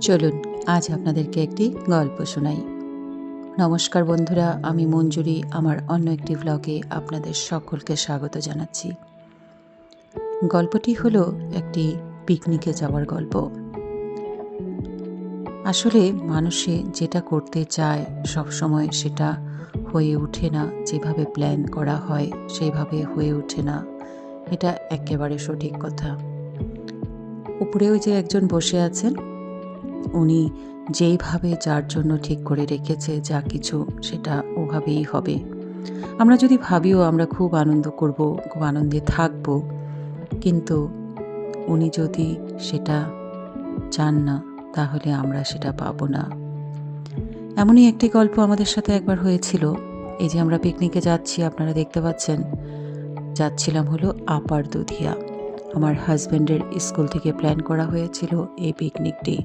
চলুন, আজ আপনাদেরকে একটি গল্প শোনাই। নমস্কার বন্ধুরা, আমি মঞ্জুরি, আমার অন্য একটি ব্লগে আপনাদের সকলকে স্বাগত জানাচ্ছি। গল্পটি হলো একটি পিকনিকে যাওয়ার গল্প। আসলে মানুষে যেটা করতে চায়, সবসময় সেটা হয়ে ওঠে না। যেভাবে প্ল্যান করা হয় সেইভাবে হয়ে ওঠে না। এটা একেবারে সঠিক কথা। উপরেও যে একজন বসে আছেন, উনি যেইভাবে যার জন্য ঠিক করে রেখেছে যা কিছু সেটা ওভাবেই হবে। আমরা যদি ভাবিও আমরা খুব আনন্দ করব, খুব আনন্দে থাকব, কিন্তু উনি যদি সেটা চান না, তাহলে আমরা সেটা পাব না। এমনই একটি গল্প আমাদের সাথে একবার হয়েছিল। এই যে আমরা পিকনিকে যাচ্ছি, আপনারা দেখতে পাচ্ছেন, যাচ্ছিলাম হলো আপার দুধিয়া। আমার হাজব্যান্ডের স্কুল থেকে প্ল্যান করা হয়েছিল এই পিকনিকটি।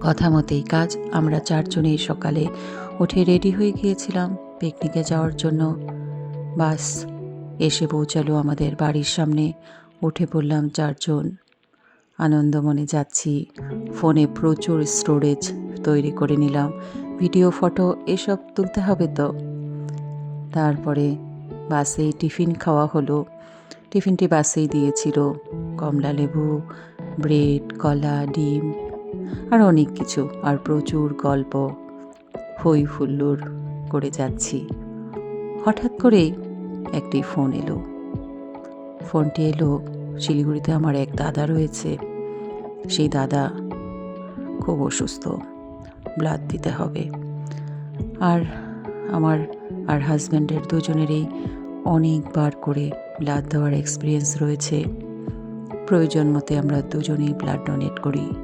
কথা মতেই কাজ, আমরা চারজনেই সকালে উঠে রেডি হয়ে গিয়েছিলাম পিকনিকে যাওয়ার জন্য। বাস, এসে পৌঁছালো আমাদের বাড়ির সামনে, উঠে পড়লাম চারজন। আনন্দমনে যাচ্ছি, ফোনে প্রচুর স্টোরেজ তৈরি করে নিলাম, ভিডিও, ফটো এসব তুলতে হবে তো। তারপরে বাসে টিফিন খাওয়া হলো। টিফিনটি বাসেই দিয়েছিল। কমলা লেবু, ব্রেড, কলা, ডিম, আর অনেক কিছু, আর প্রচুর গল্প। হই হুল্লোড় করে যাচ্ছি। হঠাৎ করেই একটি ফোন এলো। ফোনটি এলো, শিলিগুড়িতে আমার এক দাদা রয়েছে। সেই দাদা খুব অসুস্থ, ব্লাড দিতে হবে। আর আমার আর হাজব্যান্ডের দুজনেরই অনেকবার করে ব্লাড দেওয়ার এক্সপিরিয়েন্স রয়েছে। প্রয়োজন মতে আমরা দুজনেই ব্লাড ডোনেট করি।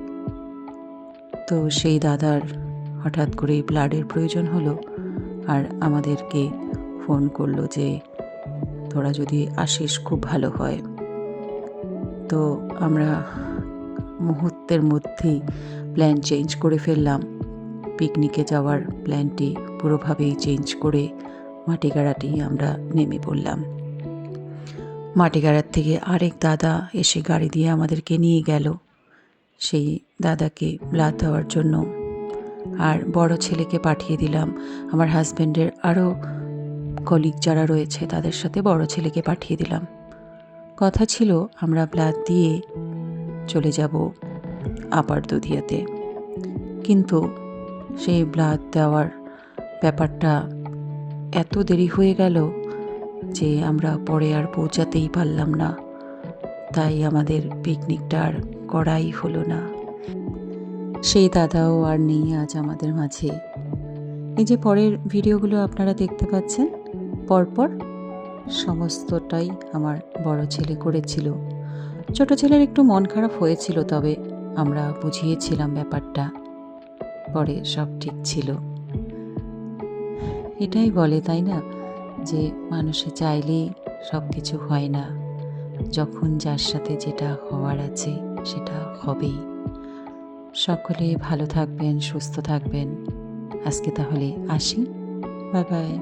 তো সেই দাদার হঠাৎ করেই ব্লাডের প্রয়োজন হলো আর আমাদেরকে ফোন করল যে, তোরা যদি আসিস, খুব ভালো হয়। তো আমরা মুহূর্তের মধ্যেই প্ল্যান চেঞ্জ করে ফেললাম। পিকনিকে যাওয়ার প্ল্যানটি পুরোভাবেই চেঞ্জ করে মাটিগাড়াটি আমরা নেমে পড়লাম। মাটিগাড়ার থেকে আরেক দাদা এসে গাড়ি দিয়ে আমাদেরকে নিয়ে গেল। সেই দাদাকে ব্লাড দেওয়ার জন্য। আর বড় ছেলেকে পাঠিয়ে দিলাম। আমার হাজব্যান্ডের আরও কলিগ যারা রয়েছে, তাদের সাথে বড় ছেলেকে পাঠিয়ে দিলাম। কথা ছিল, আমরা ব্লাড দিয়ে চলে যাব আপার দুধিয়াতে। কিন্তু সেই ব্লাড দেওয়ার ব্যাপারটা এত দেরি হয়ে গেল যে আমরা পরে আর পৌঁছাতেই পারলাম না। তাই আমাদের পিকনিকটা আর করাই হলো না। সেই দাদাও আর নেই আজ আমাদের মাঝে। এই যে পরের ভিডিওগুলো আপনারা দেখতে পাচ্ছেন, পরপর সমস্তটাই আমার বড় ছেলে করেছিল। ছোট ছেলের একটু মন খারাপ হয়েছিল, তবে আমরা বুঝিয়েছিলাম ব্যাপারটা। পরে সব ঠিক ছিল। এটাই বলে, তাই না? যে মানুষে চাইলেই সব কিছু হয় না, যখন যার সাথে যেটা হওয়ার আছে সেটা হবেই। সকলে ভালো থাকবেন, সুস্থ থাকবেন। আজকে তাহলে আসি। Bye bye.